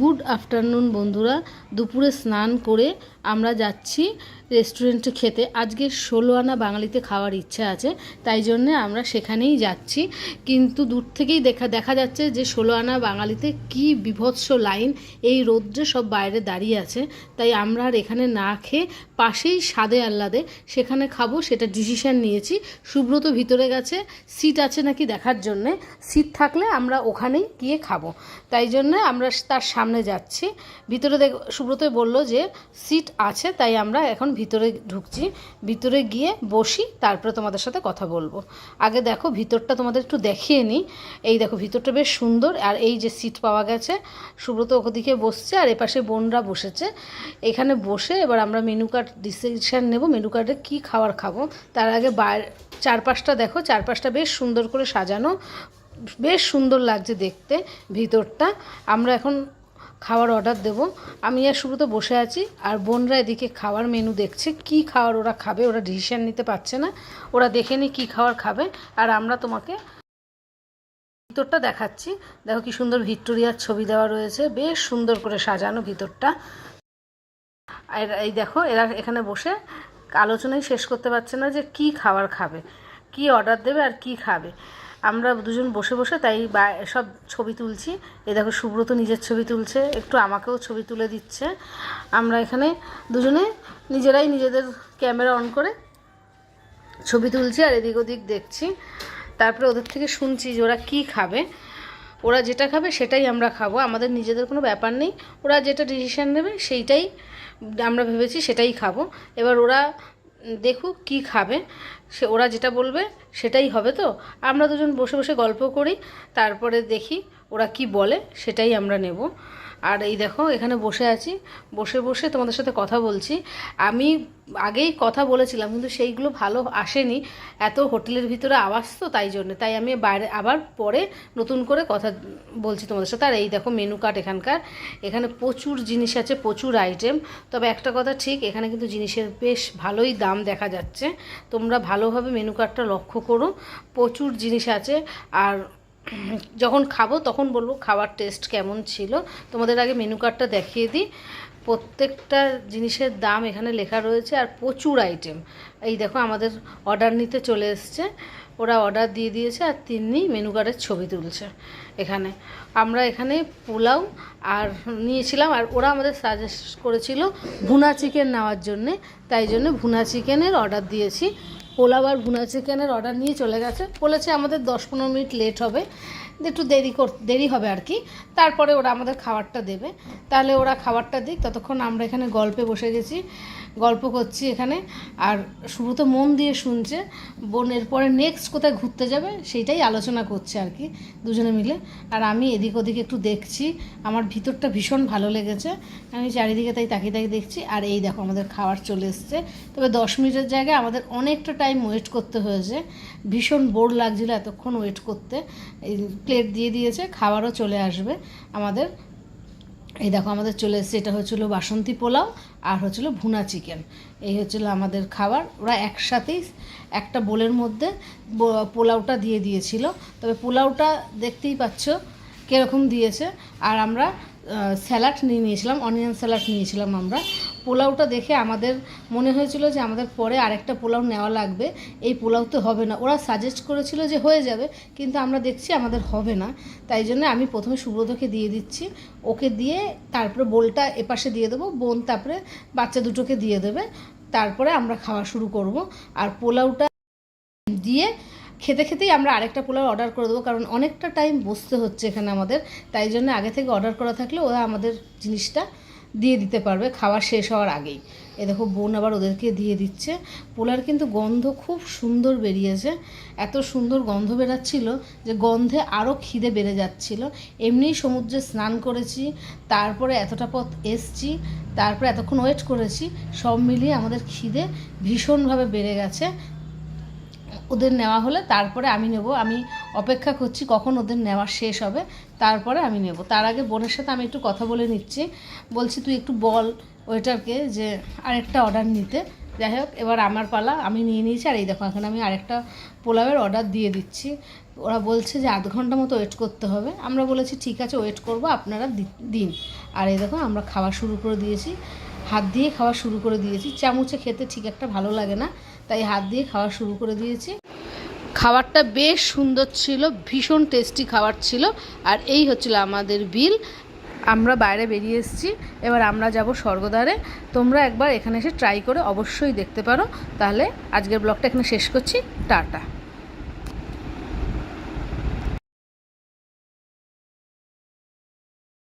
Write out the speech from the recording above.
Good afternoon বন্ধুরা দুপুরে স্নান করে আমরা যাচ্ছি। রেস্টুরেন্টে খেতে। আজকে ষোলো আনা বাঙালিতে খাওয়ার ইচ্ছা আছে, তাই জন্যে আমরা সেখানেই যাচ্ছি। কিন্তু দূর থেকেই দেখা দেখা যাচ্ছে যে ষোলো আনা বাঙালিতে কি বিভৎস লাইন, এই রৌদ্রে সব বাইরে দাঁড়িয়ে আছে। তাই আমরা আর এখানে না খেয়ে পাশেই সাদে আহ্লাদে সেখানে খাব, সেটা ডিসিশন নিয়েছি। সুব্রত ভিতরে গেছে সিট আছে নাকি দেখার জন্যে। সিট থাকলে আমরা ওখানেই গিয়ে খাব। তাই জন্যে আমরা তার সামনে যাচ্ছি। ভিতরে দেখ সুব্রত বলল যে সিট আছে, তাই আমরা এখন ভিতরে ঢুকছি, ভিতরে গিয়ে বসি, তারপরে তোমাদের সাথে কথা বলব। আগে দেখো, ভিতরটা তোমাদের একটু দেখিয়ে নিই। এই দেখো, ভিতরটা বেশ সুন্দর, আর এই যে সিট পাওয়া গেছে, সুব্রত ওদিকে বসছে, আর এপাশে বোনরা বসেছে। এখানে বসে এবার আমরা মেনু কার্ড ডিসিশন নেব মেনু কার্ডে কী খাবার খাব। তার আগে বাইরে, চারপাশটা দেখো, চারপাশটা বেশ সুন্দর করে সাজানো, বেশ সুন্দর লাগছে দেখতে ভিতরটা। আমরা এখন খাওয়ার অর্ডার দেব। আমি আর শুরুতে বসে আছি, আর বোনরা এদিকে খাওয়ার মেনু দেখছে, কি খাওয়ার ওরা খাবে, ওরা ডিসিশান নিতে পারছে না। ওরা দেখে নি কী খাওয়ার খাবে, আর আমরা তোমাকে ভিতরটা দেখাচ্ছি। দেখো কি সুন্দর ভিক্টোরিয়ার ছবি দেওয়া রয়েছে, বেশ সুন্দর করে সাজানো ভিতরটা। আর এই দেখো, এরা এখানে বসে আলোচনাই শেষ করতে পারছে না যে কি খাবার খাবে, কি অর্ডার দেবে আর কি খাবে। আমরা দুজন বসে বসে তাই সব ছবি তুলছি। এ দেখো সুব্রত নিজের ছবি তুলছে, একটু আমাকেও ছবি তুলে দিচ্ছে। আমরা এখানে দুজনে নিজেরাই নিজেদের ক্যামেরা অন করে ছবি তুলছি আর এদিক ওদিক দেখছি। তারপরে ওদের থেকে শুনছি যে ওরা কী খাবে। ওরা যেটা খাবে সেটাই আমরা খাব, আমাদের নিজেদের কোনো ব্যাপার নেই। ওরা যেটা ডিসিশান নেবে সেইটাই আমরা ভেবেছি সেটাই খাব। এবার ওরা দেখুক কি খাবে। সে, ওরা যেটা বলবে সেটাই হবে তো? আমরা দুজন বসে বসে গল্প করি, তারপরে দেখি ওরা কি বলে, সেটাই আমরা নেব। আর এই দেখো, এখানে বসে আছি। বসে বসে তোমাদের সাথে কথা বলছি। আমি আগেই কথা বলেছিলাম, কিন্তু সেইগুলো ভালো আসেনি। এত হোটেলের ভিতরে আওয়াজ তো তাই জন্য। তাই আমি বাইরে আবার পরে নতুন করে কথা বলছি তোমাদের সাথে। আর এই দেখো মেনু কার্ড এখানকার। এখানে প্রচুর জিনিস আছে, প্রচুর আইটেম তবে একটা কথা ঠিক, এখানে কিন্তু জিনিসের বেশ ভালোই দাম দেখা যাচ্ছে। তোমরা ভালোভাবে মেনু কার্ডটা লক্ষ্য করো। প্রচুর জিনিস আছে। আর যখন খাব, তখন বলব খাবার টেস্ট কেমন ছিল। তোমাদের আগে মেনু কার্ডটা দেখিয়ে দিই। প্রত্যেকটা জিনিসের দাম এখানে লেখা রয়েছে আর প্রচুর আইটেম এই দেখো, আমাদের অর্ডার নিতে চলে এসছে। ওরা অর্ডার দিয়ে দিয়েছে আর তিনি মেনু কার্ডের ছবি তুলছে এখানে। আমরা এখানে পোলাও আর নিয়েছিলাম আর ওরা আমাদের সাজেস্ট করেছিল ভুনা চিকেন নেওয়ার জন্যে। তাই জন্য ভুনা চিকেনের অর্ডার দিয়েছি। পোলাও আর ভুনা চিকেনের অর্ডার নিয়ে চলে গেছে। বলেছে আমাদের দশ পনেরো মিনিট লেট হবে। একটু দেরি কর, দেরি হবে আর কি। তারপরে ওরা আমাদের খাবারটা দেবে। তাহলে ওরা খাবারটা দিক। ততক্ষণ আমরা এখানে গল্পে বসে গেছি। গল্প করছি এখানে। আর শুরু তো মন দিয়ে শুনছে বোনের পরে নেক্সট কোথায় ঘুরতে যাবে সেইটাই আলোচনা করছে আর কি, দুজনে মিলে। আর আমি এদিক ওদিক একটু দেখছি। আমার ভিতরটা ভীষণ ভালো লেগেছে। আমি চারিদিকে তাই তাকিয়ে তাকিয়ে দেখছি। আর এই দেখো আমাদের খাবার চলে এসছে। তবে দশ মিনিটের জায়গায় আমাদের অনেকটা টাইম ওয়েট করতে হয়েছে। ভীষণ বোর লাগছিল এতক্ষণ ওয়েট করতে। প্লেট দিয়ে দিয়েছে, খাবারও চলে আসবে আমাদের। এই দেখো আমাদের চলে এসেছে, এটা হচ্ছিল বাসন্তী পোলাও আর হচ্ছিল ভুনা চিকেন এই হচ্ছিল আমাদের খাবার। ওরা একসাথেই একটা বোলের মধ্যে পোলাওটা দিয়ে দিয়েছিল। তবে পোলাওটা দেখতেই পাচ্ছ, কীরকম দিয়েছে। আর আমরা স্যালাড নিয়ে নিয়েছিলাম অনিয়ন স্যালাড নিয়েছিলাম আমরা। পোলাওটা দেখে আমাদের মনে হয়েছিল যে আমাদের পরে আরেকটা পোলাও নেওয়া লাগবে। এই পোলাও তো হবে না। ওরা সাজেস্ট করেছিল যে হয়ে যাবে, কিন্তু আমরা দেখছি আমাদের হবে না। তাই জন্য আমি প্রথমে সুব্রতকে দিয়ে দিচ্ছি। ওকে দিয়ে তারপরে বোলটা এপাশে দিয়ে দেবো, বোন তারপরে বাচ্চা দুটোকে দিয়ে দেবে। তারপরে আমরা খাওয়া শুরু করব। আর পোলাওটা দিয়ে খেতে খেতেই আমরা আরেকটা পোলাও অর্ডার করে দেবো, কারণ অনেকটা টাইম বসতে হচ্ছে এখানে আমাদের। তাই জন্য আগে থেকে অর্ডার করা থাকলে ওরা আমাদের জিনিসটা দিয়ে দিতে পারবে, খাওয়া শেষ হওয়ার আগেই। এ দেখো, বোন আবার ওদেরকে দিয়ে দিচ্ছে। পোলার কিন্তু গন্ধ খুব সুন্দর বেরিয়েছে। এত সুন্দর গন্ধ বেরাচ্ছিল যে গন্ধে আরও খিদে বেড়ে যাচ্ছিল। এমনিই সমুদ্রে স্নান করেছি, তারপরে এতটা পথ এসছি, তারপরে এতক্ষণ ওয়েট করেছি, সব মিলিয়ে আমাদের খিদে ভীষণভাবে বেড়ে গেছে। ওদের নেওয়া হলে তারপরে আমি নেব। আমি অপেক্ষা করছি কখন ওদের নেওয়া শেষ হবে, তারপরে আমি নেব। তার আগে বোনের সাথে আমি একটু কথা বলে নিচ্ছি। বলছি, তুই একটু বল ওয়েটারকে যে আরেকটা অর্ডার নিতে। যাই হোক, এবার আমার পালা, আমি নিয়ে নিয়েছি। আর এই দেখো, এখন আমি আরেকটা পোলাওয়ের অর্ডার দিয়ে দিচ্ছি। ওরা বলছে যে আধ ঘণ্টা মতো ওয়েট করতে হবে। আমরা বলেছি, ঠিক আছে ওয়েট করব, আপনারা দিন। আর এই দেখো, আমরা খাওয়া শুরু করে দিয়েছি। হাত দিয়ে খাওয়া শুরু করে দিয়েছি। চামচে খেতে ঠিক একটা ভালো লাগে না। তাই হাত দিয়ে খাওয়া শুরু করে দিয়েছি। খাবারটা বেশ সুন্দর ছিল, ভীষণ টেস্টি খাবার ছিল। আর এই হচ্ছিল আমাদের বিল। আমরা বাইরে বেরিয়ে এসেছি। এবার আমরা যাব স্বর্গদ্বারে। তোমরা একবার এখানে এসে ট্রাই করে অবশ্যই দেখতে পারো। তাহলে আজকের ব্লগটা এখানে শেষ করছি। টাটা।